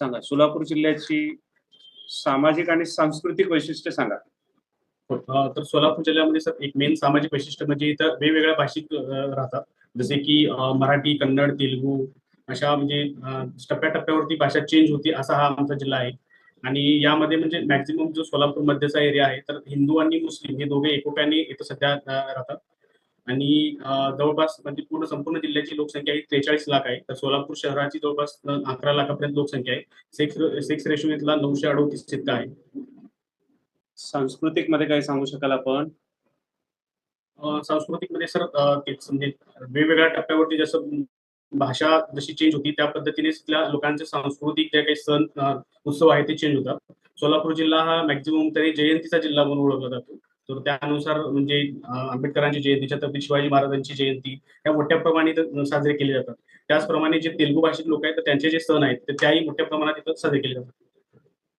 सांगा. सोलापूर जिल्ह्याची सामाजिक आणि सांस्कृतिक वैशिष्ट्य सांगा. हो, तर सोलापूर जिल्ह्यामध्ये सर एक मेन सामाजिक वैशिष्ट्य म्हणजे इथं वेगवेगळ्या भाषिक राहतात. जसे की मराठी कन्नड तेलुगू अशा म्हणजे टप्प्याटप्प्यावरती भाषा चेंज होती असा हा आमचा जिल्हा आहे. आणि यामध्ये म्हणजे मॅक्झिमम जो सोलापूर मध्यचा एरिया आहे तर हिंदू आणि मुस्लिम हे दोघे एकोप्याने इथं सध्या राहतात. आणि जवळपास म्हणजे पूर्ण संपूर्ण जिल्ह्याची लोकसंख्या ही त्रेचाळीस लाख आहे. तर सोलापूर शहराची जवळपास अकरा लाखापर्यंत लोकसंख्या आहे. सेक्स सेक्स रेशो इथला नऊशे अडोतीस इतका आहे. सांस्कृतिकमध्ये काय सांगू शकाल आपण? अ, सांस्कृतिकमध्ये सर तेच म्हणजे वेगवेगळ्या टप्प्यावरती जसं भाषा जशी चेंज होती त्या पद्धतीने तिथल्या लोकांचे सांस्कृतिक जे काही सण उत्सव आहे ते चेंज होतात. सोलापूर जिल्हा हा मॅक्झिमम तरी जयंतीचा जिल्हा म्हणून ओळखला जातो. तर त्यानुसार म्हणजे आंबेडकरांची जयंती छत्रपती शिवाजी महाराजांची जयंती या मोठ्या प्रमाणात साजरे केले जातात. त्याचप्रमाणे जे तेलुगू भाषिक लोक आहेत तर त्यांचे जे सण आहेत तर त्याही मोठ्या प्रमाणात इथं साजरे केले जातात.